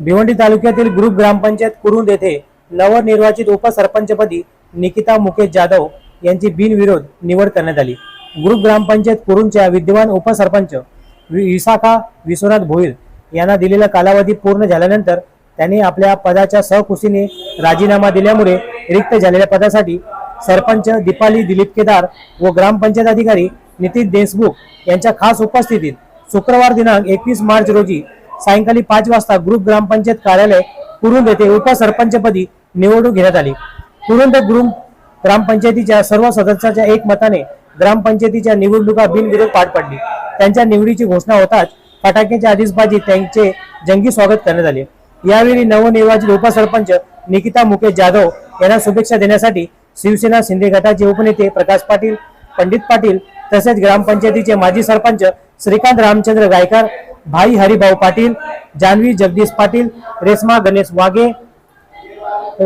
भिवंडी तालुक्यातील ग्रुप ग्रामपंचायत कुरुंद येथे नवनिर्वाचित उपसरपंचपदी निकिता मुकेश जाधव यांची बिनविरोध निवड करण्यात आली. ग्रुप ग्रामपंचायत कुरुंदच्या विद्यमान उपसरपंच वि- विशाखा विश्वनाथ भोईर यांना दिलेला कालावधी पूर्ण झाल्यानंतर त्यांनी आपल्या पदाच्या सहकुशीने राजीनामा दिल्यामुळे रिक्त झालेल्या पदासाठी सरपंच दीपाली दिलीप केदार व ग्रामपंचायत अधिकारी नितीन देशमुख यांच्या खास उपस्थितीत शुक्रवार दिनांक एकवीस मार्च रोजी सायंकाळी पाच वाजता ग्रुप ग्रामपंचायत कार्यालय कुरुंद येथे उपसरपंचपदी निवडणूक घेण्यात आली. कुरुंद ग्रुप ग्रामपंचायतीच्या सर्व सदस्याच्या एकमताने ग्रामपंचायतीच्या निवडणुका बिनविरोध पार पडली. त्यांच्या निवडीची घोषणा होताच फटाक्याच्या आतिषबाजी त्यांचे जंगी स्वागत करण्यात आले. यावेळी नवनिर्वाचित उपसरपंच निकिता मुकेश जाधव यांना शुभेच्छा देण्यासाठी शिवसेना शिंदे गटाचे उपनेते प्रकाश पाटील पंडित पाटील तसेच ग्रामपंचायतीचे माजी सरपंच श्रीकांत रामचंद्र गायकर भाई हरिभाऊ पाटील जान्हवी जगदीश पाटील रेश्मा गणेश वाघे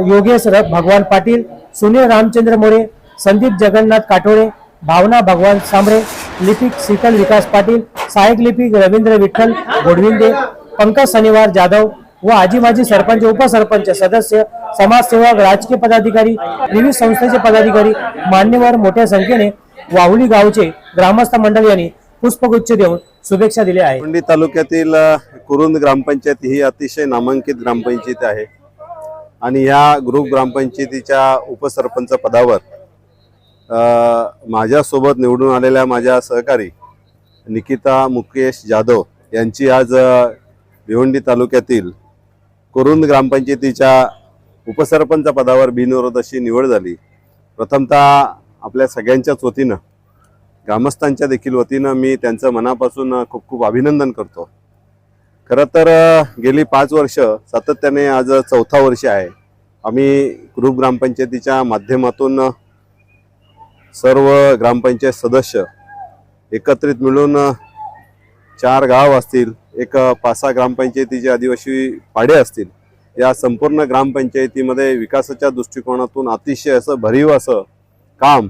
योगेश र- भगवान पाटील सुनील रामचंद्र मोरे संदीप जगन्नाथ काटोळे भावना भगवान सांबरे लिपिक शीतल विकास पाटील सहाय्यक लिपिक रवींद्र विठ्ठल घोडविंदे पंकज शनिवार जाधव व आजी माजी सरपंच उपसरपंच सदस्य समाजसेवक राजकीय पदाधिकारी विविध संस्थेचे पदाधिकारी मान्यवर मोठ्या संख्येने वाहुली गावचे ग्रामस्थ मंडळ यांनी पुष्पगुच्छ देऊन शुभेच्छा दिल्या आहेत. भिवंडी तालुक्यातील कुरुंद ग्रामपंचायत ही अतिशय नामांकित ग्रामपंचायत आहे. आणि या ग्रुप ग्रामपंचायतीच्या उपसरपंच पदावर माझ्यासोबत निवडून आलेल्या माझ्या सहकारी निकिता मुकेश जाधव यांची आज भिवंडी तालुक्यातील कुरुंद ग्रामपंचायतीच्या उपसरपंच पदावर बिनविरोध अशी निवड झाली. प्रथमतः आपल्या सगळ्यांच्याच वतीनं ग्रामस्थांच्या देखील वतीनं मी त्यांचं मनापासून खूप खूप अभिनंदन करतो. खरं तर गेली पाच वर्ष सातत्याने आज चौथा वर्ष आहे. आम्ही ग्रुप ग्रामपंचायतीच्या माध्यमातून सर्व ग्रामपंचायत सदस्य एकत्रित मिळून चार गाव असतील एक पाच सहा ग्रामपंचायतीचे आदिवासी पाडे असतील या संपूर्ण ग्रामपंचायतीमध्ये विकासाच्या दृष्टिकोनातून अतिशय असं भरीव असं काम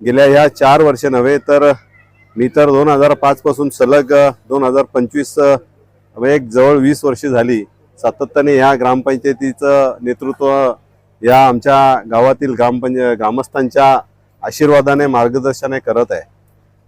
गेल्या ह्या चार वर्ष नव्हे तर मी तर दोन हजार पाचपासून सलग दोन हजार पंचवीस म्हणजे एक जवळ वीस वर्ष झाली सातत्याने ह्या ग्रामपंचायतीचं नेतृत्व या आमच्या गावातील ग्रामपंच ग्रामस्थांच्या आशीर्वादाने मार्गदर्शनाने करत आहे.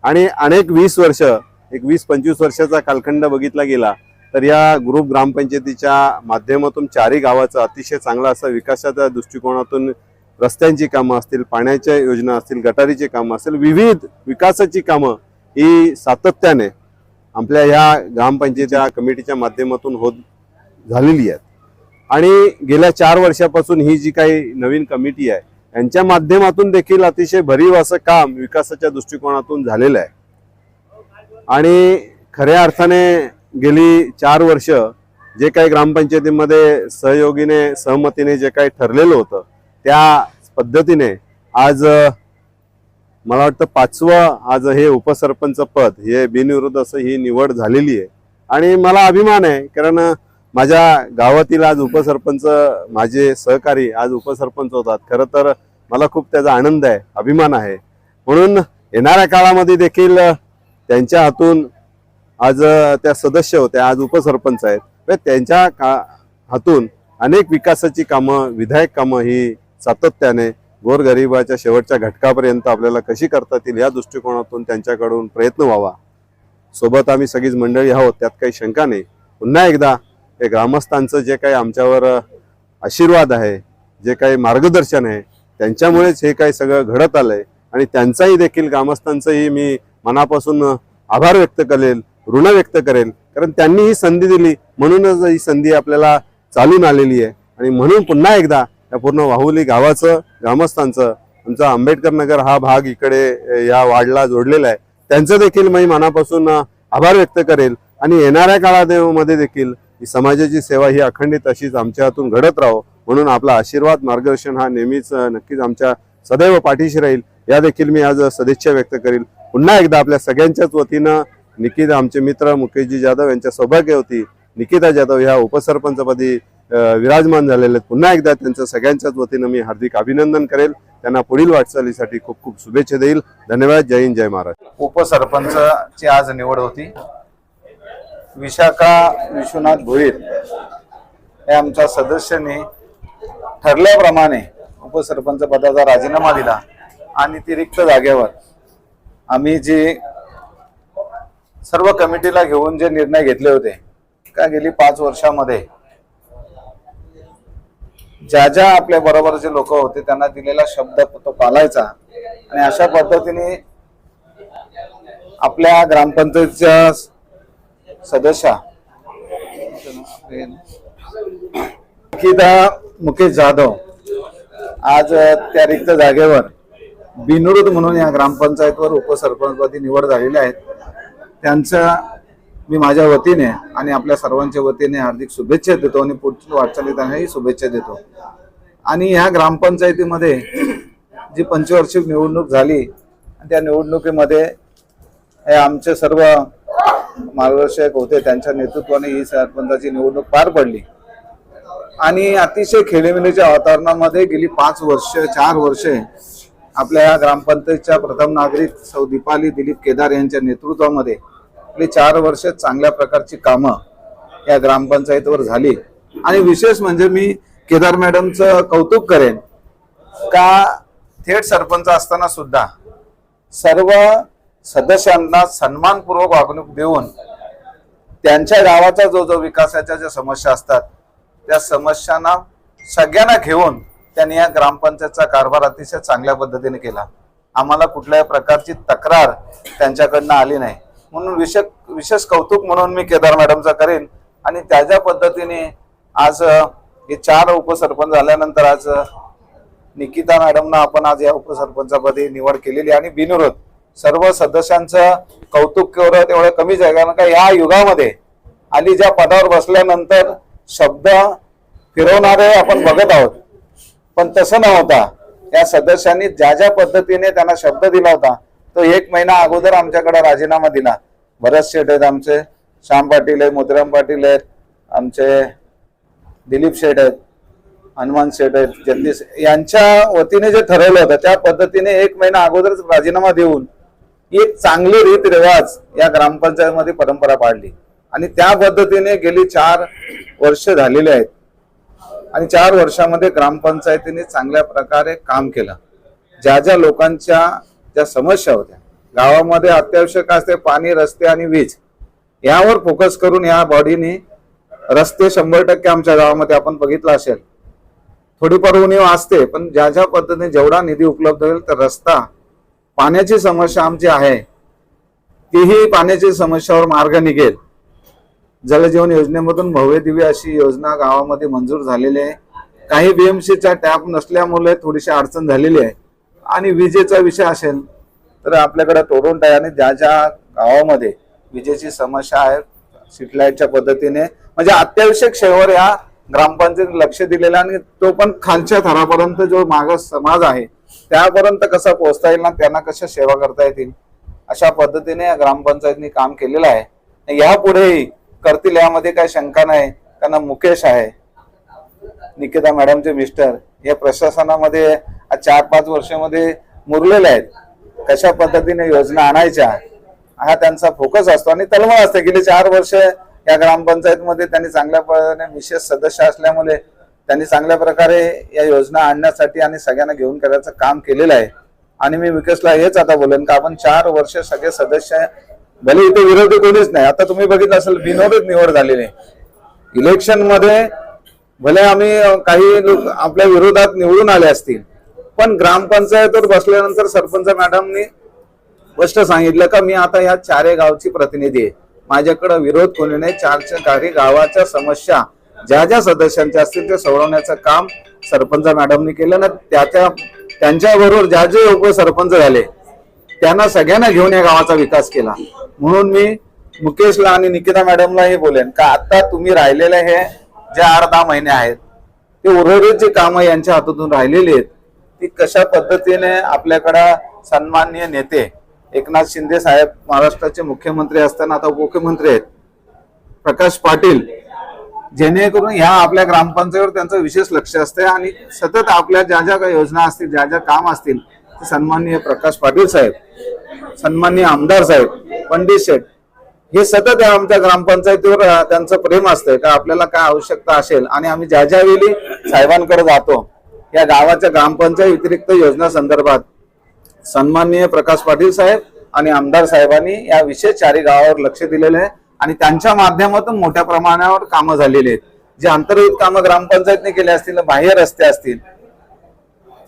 आणि अनेक वीस वर्ष एक वीस पंचवीस वर्षाचा कालखंड बघितला गेला तर या ग्रुप ग्रामपंचायतीच्या माध्यमातून चारही गावाचं अतिशय चांगला असा विकासाच्या दृष्टिकोनातून रस्त्यांची कामं असतील पाण्याच्या योजना असतील गटारीची कामं असतील विविध विकासाची कामं ही सातत्याने आपल्या ह्या ग्रामपंचायतीच्या कमिटीच्या माध्यमातून होत झालेली आहेत. आणि गेल्या चार वर्षापासून ही जी काही नवीन कमिटी आहे यांच्या माध्यमातून देखील अतिशय भरीव असं काम विकासाच्या दृष्टिकोनातून झालेलं आहे. आणि खऱ्या अर्थाने गेली चार वर्ष जे काही ग्रामपंचायतीमध्ये सहयोगीने सहमतीने जे काही ठरलेलं होतं त्या पद्धतीने आज मला वाटतं पाचवं आज हे उपसरपंच पद हे बिनविरोध असं ही निवड झालेली आहे. आणि मला अभिमान आहे कारण माझ्या गावातील आज उपसरपंच माझे सहकारी आज उपसरपंच होतात. खरं तर मला खूप त्याचा आनंद आहे अभिमान आहे. म्हणून येणाऱ्या काळामध्ये देखील त्यांच्या हातून आज त्या सदस्य होत्या आज उपसरपंच आहेत. त्यांच्या का हातून अनेक विकासाची कामं विधायक कामं ही सातत्याने गोरगरिबाच्या शेवटच्या घटकापर्यंत आपल्याला कशी करता येतील या दृष्टिकोनातून त्यांच्याकडून प्रयत्न व्हावा. सोबत आम्ही सगळीच मंडळी आहोत त्यात काही शंका नाही. पुन्हा एकदा हे ग्रामस्थांचं जे काही आमच्यावर आशीर्वाद आहे जे काही मार्गदर्शन आहे त्यांच्यामुळेच हे काही सगळं घडत आलंय आणि त्यांचाही देखील ग्रामस्थांचंही मी मनापासून आभार व्यक्त करेल ऋण व्यक्त करेल. कारण त्यांनी ही संधी दिली म्हणूनच ही संधी आपल्याला चालून आलेली आहे. आणि म्हणून पुन्हा एकदा या पूर्ण वाहुली गावाचं ग्रामस्थांचं आमचा आंबेडकर नगर हा भाग इकडे या वाडला जोडलेला आहे. त्यांचं देखील मी मनापासून आभार व्यक्त करेल. आणि येणाऱ्या काळामध्ये देखील ही समाजाची सेवा ही अखंडित अशीच आमच्या हातून घडत राहो म्हणून आपला आशीर्वाद मार्गदर्शन हा नेहमीच नक्कीच आमच्या सदैव पाठीशी राहील. या देखील मी आज सदिच्छा व्यक्त करेल. पुन्हा एकदा आपल्या सगळ्यांच्याच वतीनं निकिता आमचे मित्र मुकेशजी जाधव यांच्या सौभाग्य होती निकिता जाधव ह्या उपसरपंचपदी विराजमान झालेले आहेत. पुन्हा एकदा त्यांचं सगळ्यांच्याच वतीनं मी हार्दिक अभिनंदन करेल. त्यांना पुढील वाटचालीसाठी खूप खूप शुभेच्छा देईल. धन्यवाद. जय हिंद जय महाराज उपसरपंचची आज निवड होती. विशाखा विश्वनाथ भोईर हे आमच्या सदस्यांनी ठरल्याप्रमाणे उपसरपंच पदाचा राजीनामा दिला आणि ती रिक्त जागेवर आम्ही जे सर्व कमिटीला घेऊन जे निर्णय घेतले होते का गेली पाच वर्षामध्ये ज्या ज्या आपल्या बरोबर जे लोक होते त्यांना दिलेला शब्द तो पालायचा. आणि अशा पद्धतीने आपल्या ग्रामपंचायतच्या सदस्या मुकेश जाधव आज त्या रिक्त जागेवर बिनविरोध म्हणून या ग्रामपंचायतवर उपसरपंचपदी निवड झालेल्या आहेत त्यांचं मी माझ्या वतीने आणि आपल्या सर्वांच्या वतीने हार्दिक शुभेच्छा देतो आणि पुढची वाटचाली त्यांनाही शुभेच्छा देतो. आणि ह्या ग्रामपंचायतीमध्ये जी पंचवार्षिक निवडणूक झाली आणि त्या निवडणुकीमध्ये हे आमचे सर्व मार्गदर्शक होते त्यांच्या नेतृत्वाने ही सरपंचाची निवडणूक पार पडली. आणि अतिशय खेळीमेळीच्या वातावरणामध्ये गेली पाच वर्ष चार वर्षे आपल्या या ग्रामपंचायतच्या प्रथम नागरिक सौ दीपाली दिलीप केदार यांच्या नेतृत्वामध्ये आपली चार वर्ष चांगल्या प्रकारची कामं या ग्रामपंचायतीवर झाली. आणि विशेष म्हणजे मी केदार मॅडमचं कौतुक करेन का थेट सरपंच असताना सुद्धा सर्व सदस्यांना सन्मानपूर्वक वागणूक देऊन त्यांच्या गावाचा जो जो विकासाच्या ज्या समस्या असतात त्या समस्यांना सगळ्यांना घेऊन त्यांनी या ग्रामपंचायतचा कारभार अतिशय चांगल्या पद्धतीने केला. आम्हाला कुठल्याही प्रकारची तक्रार त्यांच्याकडनं आली नाही. म्हणून विशेष विशेष कौतुक म्हणून मी केदार मॅडमचा करेन. आणि त्याच्या पद्धतीने आज हे चार उपसरपंच झाल्यानंतर आज निकिता मॅडमना आपण आज या उपसरपंचापदी निवड केलेली आणि बिनविरोध सर्व सदस्यांचं कौतुक केवढं तेवढं कमीच आहे कारण का या युगामध्ये आणि ज्या पदावर बसल्यानंतर शब्द फिरवणारे आपण बघत आहोत. पण तसं नव्हता. या सदस्यांनी ज्या ज्या पद्धतीने त्यांना शब्द दिला होता तो एक महिना अगोदर आमच्याकडे राजीनामा दिला. भरत शेठ आहेत आमचे श्याम पाटील आहेत मोतीराम पाटील आहेत आमचे दिलीप शेठ आहेत हनुमान शेठ आहेत जगदीश यांच्या वतीने जे ठरवलं होतं त्या पद्धतीने एक महिना अगोदरच राजीनामा देऊन ही एक चांगली रीत रिवाज या ग्रामपंचायतमध्ये परंपरा पाडली. आणि त्या पद्धतीने गेली चार वर्ष झालेली आहेत. आणि चार वर्षामध्ये ग्रामपंचायतीने चांगल्या प्रकारे काम केलं. ज्या ज्या लोकांच्या ज्या समस्या होत्या. गावामध्ये अत्यावश्यक असते पाणी रस्ते आणि वीज. यावर फोकस करून या बॉडीने रस्ते शंभर टक्के आमच्या गावामध्ये आपण बघितलं असेल. थोडीफार उणीव असते पण ज्या ज्या पद्धतीने जेवढा निधी उपलब्ध होईल तर रस्ता पाण्याची समस्या आमची आहे. तीही पाण्याची समस्यावर मार्ग निघेल. जलजीवन योजनेमधून भव्य दिव्य अशी योजना गावामध्ये मंजूर झालेली आहे. काही बीएमसीचा टॅप नसल्यामुळे थोडीशी अडचण झालेली आहे. आणि विजेचा विषय असेल तर आपल्याकडे टोरोंट आहे आणि ज्या ज्या गावामध्ये विजेची समस्या आहे सिटलाईटच्या पद्धतीने म्हणजे अत्यावश्यक शहर या ग्रामपंचायत लक्ष दिलेलं आणि तो पण खालच्या थरापर्यंत जो मागास समाज आहे त्यापर्यंत कसा पोहोचता येईल ना त्यांना कशा सेवा करता येतील अशा पद्धतीने या ग्रामपंचायतनी काम केलेलं आहे. यापुढेही करतील यामध्ये काही शंका नाही. त्यांना मुकेश आहे निकिता मॅडमचे मिस्टर या प्रशासनामध्ये चार पाच वर्षामध्ये मुरलेले आहेत. कशा पद्धतीने योजना आणायच्या हा त्यांचा फोकस असतो आणि तलमळ असते. गेली चार वर्ष या ग्रामपंचायतमध्ये त्यांनी चांगल्या पद्धतीने विशेष सदस्य असल्यामुळे त्यांनी चांगल्या प्रकारे या योजना आणण्यासाठी आणि सगळ्यांना घेऊन करायचं काम केलेलं आहे. आणि मी विकासला हेच आता बोलेन का आपण चार वर्ष सगळे सदस्य भले इथे विरोधी कोणीच नाही. आता तुम्ही बघितलं असेल विनोदच निवड झालेली आहे. इलेक्शनमध्ये भले आम्ही काही लोक आपल्या विरोधात निवडून आले असतील पण ग्रामपंचायतवर बसल्यानंतर सरपंच मॅडमनी स्पष्ट सांगितलं का मी आता या चारे गावची प्रतिनिधी आहे. माझ्याकडे विरोध कोणी नाही. चारच्या काही गावाच्या समस्या ज्या ज्या सदस्यांच्या असतील ते सोडवण्याचं काम सरपंच मॅडमनी केलं. ना त्याच्या त्यांच्याबरोबर ज्या जे उपसरपंच झाले त्यांना सगळ्यांना घेऊन या गावाचा विकास केला. म्हणून मी मुकेशला आणि निकिता मॅडमला हे बोलेन का आता तुम्ही राहिलेले हे जे आठ दहा महिने आहेत ते उर्वरित जे कामं यांच्या हातातून राहिलेली आहेत ती कशा पद्धतीने आपल्याकडं सन्माननीय नेते एकनाथ शिंदे साहेब महाराष्ट्राचे मुख्यमंत्री असताना आता उपमुख्यमंत्री आहेत. प्रकाश पाटील जेणेकरून ह्या आपल्या ग्रामपंचायतीवर त्यांचं विशेष लक्ष असते आणि सतत आपल्या ज्या ज्या काही योजना असतील ज्या ज्या काम असतील ते सन्माननीय प्रकाश पाटील साहेब सन्माननीय आमदार साहेब पंडित शेठ हे सतत आमच्या ग्रामपंचायतीवर त्यांचं प्रेम असतंय का आपल्याला काय आवश्यकता असेल? आणि आम्ही ज्या ज्या वेळी साहेबांकडे जातो या गावाच्या ग्रामपंचायत व्यतिरिक्त योजना संदर्भात सन्माननीय प्रकाश पाटील साहेब आणि आमदार साहेबांनी या विशेष चारी गावावर लक्ष दिलेलं आहे आणि त्यांच्या माध्यमातून मोठ्या प्रमाणावर कामं झालेली आहेत. जे अंतर्गत कामं ग्रामपंचायतने केले असतील बाह्य रस्ते असतील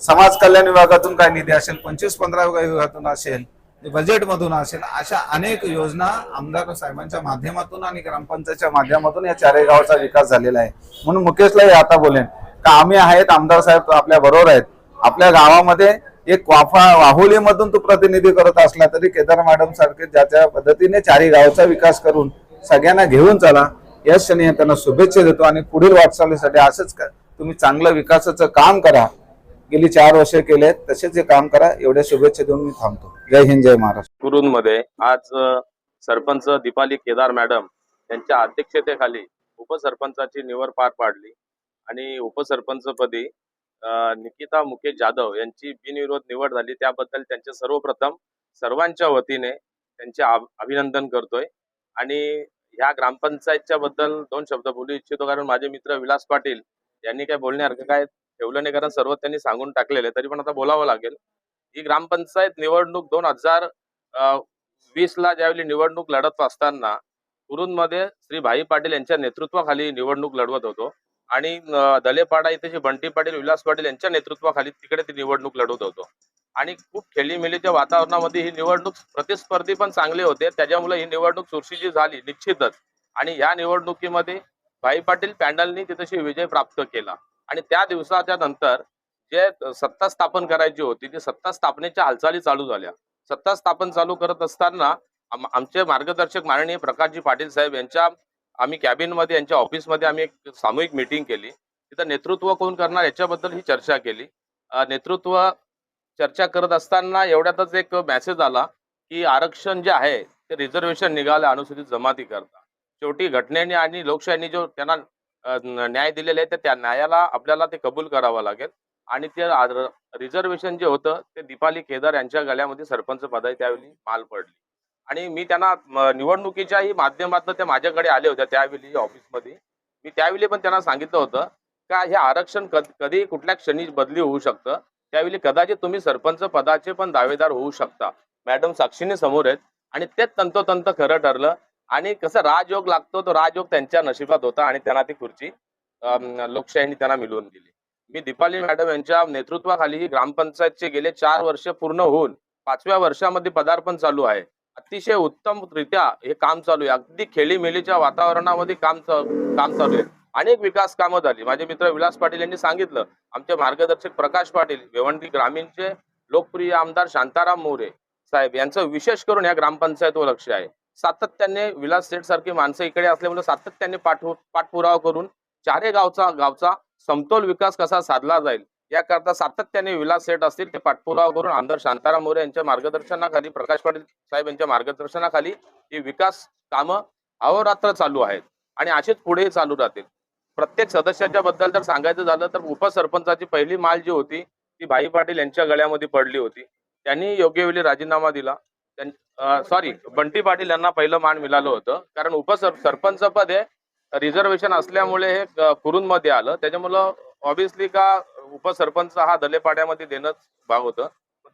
समाज कल्याण विभागातून काय निधी असेल पंचवीस पंधरा विभागातून असेल बजेटमधून असेल अशा अनेक योजना आमदार साहेबांच्या माध्यमातून आणि ग्रामपंचायतच्या माध्यमातून या चारही गावाचा विकास झालेला आहे. म्हणून मुकेशला हे आता बोलेन. का आम्ही आहेत आमदार साहेब आपल्या बरोबर आहेत. आपल्या गावामध्ये एक वाफा वाहुलीमधून तू प्रतिनिधी करत असला तरी केदार मॅडम सारखे ज्याच्या पद्धतीने चारी गावचा विकास करून सगळ्यांना घेऊन चला या क्षणी त्यांना शुभेच्छा देतो आणि पुढील वाटचालीसाठी असंच तुम्ही चांगलं विकासाचं काम करा. गेली चार वर्षे केले तसेच हे काम करा एवढ्या शुभेच्छा देऊन मी थांबतो. जय हिंद जय महाराष्ट्र. कुरूंमध्ये आज सरपंच दीपाली केदार मॅडम यांच्या अध्यक्षतेखाली उपसरपंचाची निवड पार पाडली. आणि उपसरपंचपदी निकिता मुकेश जाधव यांची बिनविरोध निवड झाली. त्याबद्दल त्यांचे सर्वप्रथम सर्वांच्या वतीने त्यांचे अभिनंदन करतोय. आणि ह्या ग्रामपंचायतच्या बद्दल दोन शब्द बोलू इच्छितो कारण माझे मित्र विलास पाटील यांनी काय बोलण्यासारखं काय ठेवलं नाही कारण सर्व त्यांनी सांगून टाकलेले तरी पण आता बोलावं लागेल. ही ग्रामपंचायत निवडणूक दोन हजार वीस ला ज्यावेळी निवडणूक लढत असताना कुरुंदमध्ये श्री भाई पाटील यांच्या नेतृत्वाखाली निवडणूक लढवत होतो. आणि दले दलेपाडा इथे जे बंटी पाटील विलास पाटील यांच्या नेतृत्वाखाली तिकडे ती निवडणूक लढवत होतो. आणि खूप खेळीमेळीच्या वातावरणामध्ये ही निवडणूक प्रतिस्पर्धी पण चांगले होते. त्याच्यामुळे ही निवडणूक चुरशीची झाली निश्चितच. आणि या निवडणुकीमध्ये भाई पाटील पॅनलनी तिथेशी विजय प्राप्त केला. आणि त्या दिवसाच्या नंतर जे सत्ता स्थापन करायची होती ती सत्ता स्थापनेच्या हालचाली चालू झाल्या. सत्ता स्थापन चालू करत असताना आमचे मार्गदर्शक माननीय प्रकाशजी पाटील साहेब यांच्या आम्ही कॅबिनमध्ये यांच्या ऑफिसमध्ये आम्ही एक सामूहिक मिटिंग केली. तिथं नेतृत्व कोण करणार याच्याबद्दल ही चर्चा केली. नेतृत्व चर्चा करत असताना एवढ्यातच एक मेसेज आला की आरक्षण जे आहे ते रिझर्वेशन निघालं अनुसूचित जमाती करता. शेवटी घटनेने आणि लोकशाहीने जो त्यांना न्याय दिलेला आहे तर त्या न्यायाला आपल्याला ते कबूल करावं लागेल. आणि ते रिझर्वेशन जे होतं ते दीपाली केदार यांच्या गळ्यामध्ये सरपंच पदाची त्यावेळी माल पडली. आणि मी त्यांना निवडणुकीच्याही माध्यमातून ते माझ्याकडे आले होते त्यावेळी ऑफिसमध्ये. मी त्यावेळी पण त्यांना सांगितलं होतं का हे आरक्षण कधी कुठल्या क्षणी बदली होऊ शकतं. त्यावेळी कदाचित तुम्ही सरपंच पदाचे पण दावेदार होऊ शकता. मॅडम साक्षीने समोर आहेत आणि तेच तंतोतंत खरं ठरलं. आणि कसं राजयोग लागतो तो राजयोग त्यांच्या नशिबात होता आणि त्यांना ती खुर्ची लोकशाहीने त्यांना मिळवून दिली. मी दीपाली मॅडम यांच्या नेतृत्वाखाली ग्रामपंचायतचे गेले चार वर्ष पूर्ण होऊन पाचव्या वर्षामध्ये पदार्पण चालू आहे. अतिशय उत्तमरित्या हे काम चालू आहे. अगदी खेळीमेलीच्या वातावरणामध्ये काम काम चालू आहे. अनेक विकास कामं झाली. माझे मित्र विलास पाटील यांनी सांगितलं आमचे मार्गदर्शक प्रकाश पाटील भिवंडी ग्रामीणचे लोकप्रिय आमदार शांताराम मोरे साहेब यांचं विशेष करून या ग्रामपंचायतवर लक्ष आहे. सातत्याने विलास सेठ सारखी माणसं इकडे असल्यामुळे सातत्याने पाठव पाठपुरावा करून चारे गावचा गावचा समतोल विकास कसा साधला जाईल याकरता सातत्याने विलास सेठ असतील ते पाठपुरावा करून आमदार शांताराम मोरे यांच्या मार्गदर्शनाखाली प्रकाश पाटील साहेब यांच्या मार्गदर्शनाखाली ही विकास कामं अहोरात्र चालू आहेत आणि असेच पुढेही चालू राहतील. प्रत्येक सदस्याच्या बद्दल जर सांगायचं झालं तर उपसरपंचाची पहिली माल जी होती ती भाई पाटील यांच्या गळ्यामध्ये पडली होती. त्यांनी योग्य वेळी राजीनामा दिला. सॉरी बंटी पाटील यांना पहिलं मान मिळालं होतं. कारण उपसर सरपंच पद हे रिझर्वेशन असल्यामुळे हे क- कुरूंमध्ये आलं. त्याच्यामुळं ऑब्विसली का उपसरपंच हा दलेपाड्यामध्ये देणंच भाग होतं.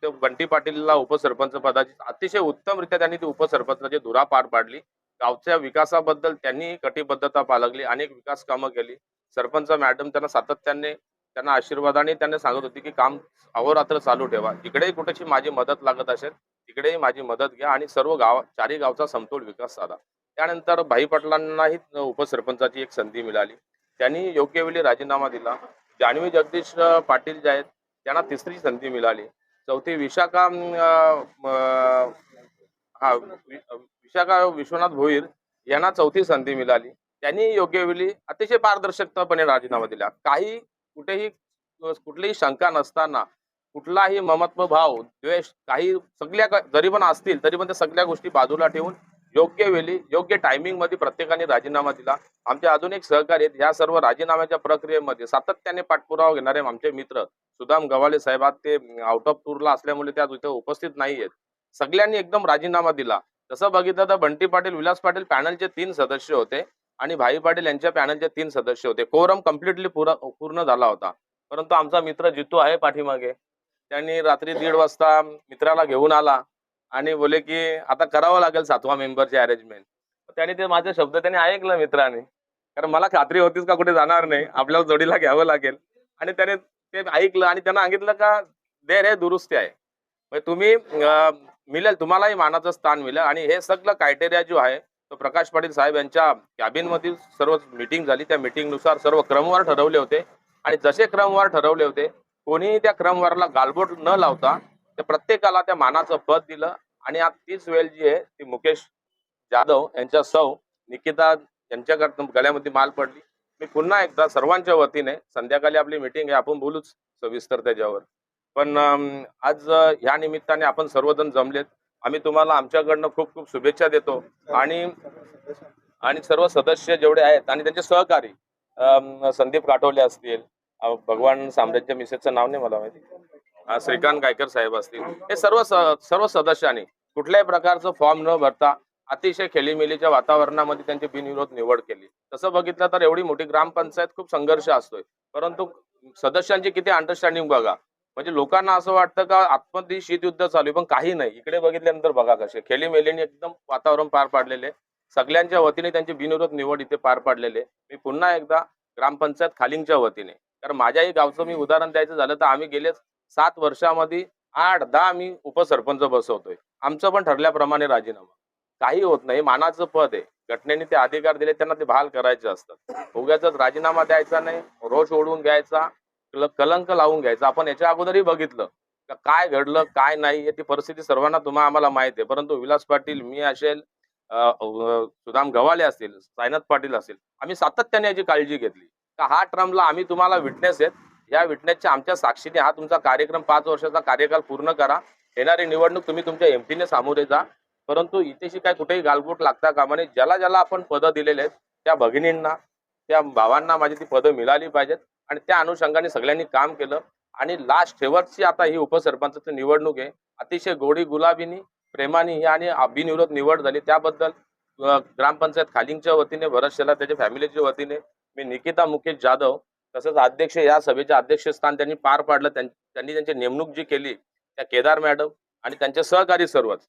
ते बंटी पाटीलला उपसरपंच पदाची अतिशय उत्तमरित्या त्यांनी ती उपसरपंचाची धुरा पार पाडली. गावच्या विकासाबद्दल त्यांनी कटिबद्धता बाळगली अनेक विकास कामं केली. सरपंच मॅडम त्यांना सातत्याने त्यांना आशीर्वादाने त्यांना सांगत होती की काम अहोरात्र चालू ठेवा. जिकडेही कुठेची माझी मदत लागत असेल तिकडेही माझी मदत घ्या आणि सर्व गाव चारही गावचा समतोल विकास साधा. त्यानंतर भाई पाटलांनाही उपसरपंचाची एक संधी मिळाली. त्यांनी योग्य वेळी राजीनामा दिला. जान्हवी जगदीश पाटील जे आहेत त्यांना तिसरी संधी मिळाली. चौथी विशाखा हा विशाखा विश्वनाथ भोईर यांना चौथी संधी मिळाली. त्यांनी योग्य वेळी अतिशय पारदर्शकतापणे राजीनामा दिला. काही कुठेही कुठलीही शंका नसताना कुठलाही ममत्व भाव द्वेष काही सगळ्या जरी पण असतील तरी पण त्या सगळ्या गोष्टी बाजूला ठेवून योग्य वेळी योग्य टायमिंगमध्ये प्रत्येकाने राजीनामा दिला. आमचे अजून एक सहकारी आहेत. ह्या सर्व राजीनाम्याच्या प्रक्रियेमध्ये सातत्याने पाठपुरावा घेणारे आमचे मित्र. सुदाम गवाले साहेबात ते आउट ऑफ टूरला असल्यामुळे त्या इथे उपस्थित नाही आहेत. सगळ्यांनी एकदम राजीनामा दिला. तसं बघितलं तर बंटी पाटील विलास पाटील पॅनलचे तीन सदस्य होते आणि भाई पाटील यांच्या पॅनलचे तीन सदस्य होते. कोरम कम्प्लिटली पूर्ण झाला होता. परंतु आमचा मित्र जितू आहे पाठीमागे. त्यांनी रात्री दीड वाजता मित्राला घेऊन आला. आणि बोले की आता करावं लागेल सातवा मेंबरचे अरेंजमेंट त्याने ते माझे शब्द त्यांनी ऐकलं मित्राने. कारण मला खात्री होतीच का कुठे जाणार नाही. आपल्याला जोडीला घ्यावं लागेल. आणि त्याने ते ऐकलं आणि त्यांना सांगितलं का देर हे दुरुस्ती आहे. म्हणजे तुम्ही मिळेल तुम्हालाही मानाचं स्थान मिळेल. आणि हे सगळं क्रायटेरिया जो आहे तो प्रकाश पाटील साहेब यांच्या कॅबिन मधील सर्व मीटिंग झाली. त्या मीटिंगनुसार सर्व क्रमवार ठरवले होते. आणि जसे क्रमवार ठरवले होते कोणीही त्या क्रमवारला गालबोट न लावता त्या प्रत्येकाला त्या मानाचं पद दिलं. आणि आज तीच वेळ जी आहे ती मुकेश जाधव यांच्या सौ निकिता यांच्याकडनं गळ्यामध्ये माल पडली. मी पुन्हा एकदा सर्वांच्या वतीने संध्याकाळी आपली मीटिंग आहे आपण बोलूच सविस्तर त्याच्यावर. पण आज या ह्या निमित्ताने आपण सर्वजण जमलेत. आम्ही तुम्हाला आमच्याकडनं खूप खूप शुभेच्छा देतो. आणि आणि सर्व सदस्य जेवढे आहेत आणि त्यांचे सहकारी अं, संदीप काठोले असतील. भगवान साम्राज्य मिसेसचं नाव नाही मला माहिती. श्रीकांत गायकर साहेब असतील. हे सर्व सर्व सदस्यांनी कुठल्याही प्रकारचं फॉर्म न भरता अतिशय खेलीमेलीच्या वातावरणामध्ये त्यांची बिनविरोध निवड केली. तसं बघितलं तर एवढी मोठी ग्रामपंचायत खूप संघर्ष असतोय. परंतु सदस्यांची किती अंडरस्टँडिंग बघा. म्हणजे लोकांना असं वाटतं का आतमध्ये शीतयुद्ध चालू आहे पण काही नाही. इकडे बघितल्यानंतर बघा कसे. खेळीमेलीने एकदम वातावरण पार पाडलेले. सगळ्यांच्या वतीने त्यांची बिनविरोध निवड इथे पार पाडलेले. मी पुन्हा एकदा ग्रामपंचायत खालिंगच्या वतीने. कारण माझ्याही गावचं मी उदाहरण द्यायचं झालं तर आम्ही गेलेच सात वर्षामध्ये आठ दहा मी उपसरपंच बसवतोय. आमचं पण ठरल्याप्रमाणे राजीनामा. काही होत नाही मानाचं पद आहे. घटनेने ते अधिकार दिले त्यांना ते बहाल करायचे असतात. उगाच राजीनामा द्यायचा नाही रोष ओढून घ्यायचा कलंक लावून घ्यायचा. आपण याच्या अगोदरही बघितलं. का काय घडलं काय नाही याची परिस्थिती सर्वांना तुम्हा आम्हाला माहीत आहे. परंतु विलास पाटील मी असेल सुदाम गव्हाले असतील सायनाथ पाटील असतील आम्ही सातत्याने याची काळजी घेतली. का हा ट्रम्पला आम्ही तुम्हाला विटनेस आहेत या विटनेसच्या आमच्या साक्षीने हा तुमचा कार्यक्रम पाच वर्षाचा कार्यकाल पूर्ण करा. येणारी निवडणूक तुम्ही तुमच्या एमटीने सामोरे जा. परंतु इथेशी काय कुठेही गालबोट लागता कामा नये. ज्याला ज्याला आपण पदं दिलेले आहेत त्या भगिनींना त्या भावांना माझी ती पदं मिळाली पाहिजेत. आणि त्या अनुषंगाने सगळ्यांनी काम केलं. आणि लास्ट शेवटची आता ही उपसरपंचाची निवडणूक आहे अतिशय गोडी गुलाबीनी प्रेमाने ही आणि बिनविरोध निवड झाली. त्याबद्दल ग्रामपंचायत खालिंगच्या वतीने भरत शेला त्याच्या फॅमिलीच्या वतीने मी निकिता मुकेश जाधव तसंच अध्यक्ष या सभेचे अध्यक्षस्थान त्यांनी पार पाडलं. त्यांनी त्यांची नेमणूक जी केली त्या केदार मॅडम आणि त्यांचे सहकारी सर्वच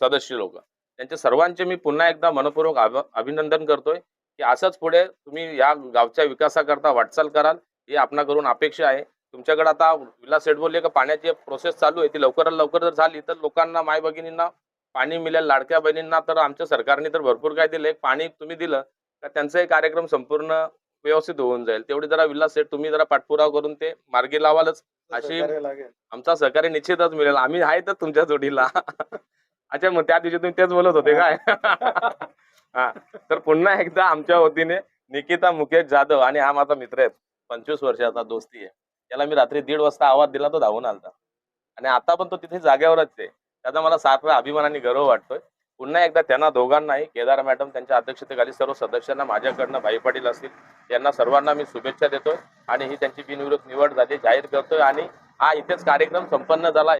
सदस्य लोक. त्यांच्या सर्वांचे मी पुन्हा एकदा मनपूर्वक अभ- अभिनंदन करतोय की असंच पुढे तुम्ही या गावच्या विकासाकरता वाटचाल कराल. ही आपणाकडून अपेक्षा आहे. तुमच्याकडे आता विलास सेठ बोलले का पाण्याची प्रोसेस चालू आहे. ती लवकरात लवकर जर झाली तर लोकांना माय भगिनींना पाणी मिळेल. लाडक्या बहिणींना तर आमच्या सरकारने तर भरपूर काय दिलं एक पाणी तुम्ही दिलं तर त्यांचाही कार्यक्रम संपूर्ण व्यवस्थित होऊन जाईल. तेवढी जरा विलास सेठ तुम्ही जरा पाठपुरावा करून ते मार्गी लावालच. अशी आमचा सहकार्य निश्चितच मिळेल. आम्ही आहे तर तुमच्या जोडीला. अच्छा मग त्या दिवशी तुम्ही तेच बोलत होते काय? हा. तर पुन्हा एकदा आमच्या वतीने निकिता मुकेश जाधव आणि हा माझा मित्र आहे. पंचवीस वर्षाचा दोस्ती आहे. त्याला मी रात्री दीड वाजता आवाज दिला तो धावून आलता. आणि आता पण तो तिथे जागेवरच आहे. त्याचा मला सात वेळा अभिमान आणि गर्व वाटतोय. पुन्हा एकदा त्यांना दोघांनाही केदार मॅडम त्यांच्या अध्यक्षतेखाली सर्व सदस्यांना माझ्याकडनं भाई पाटील असतील यांना सर्वांना मी शुभेच्छा देतोय आणि ही त्यांची बिनविरोध निवड झाली जाहीर करतोय आणि हा इथेच कार्यक्रम संपन्न झाला.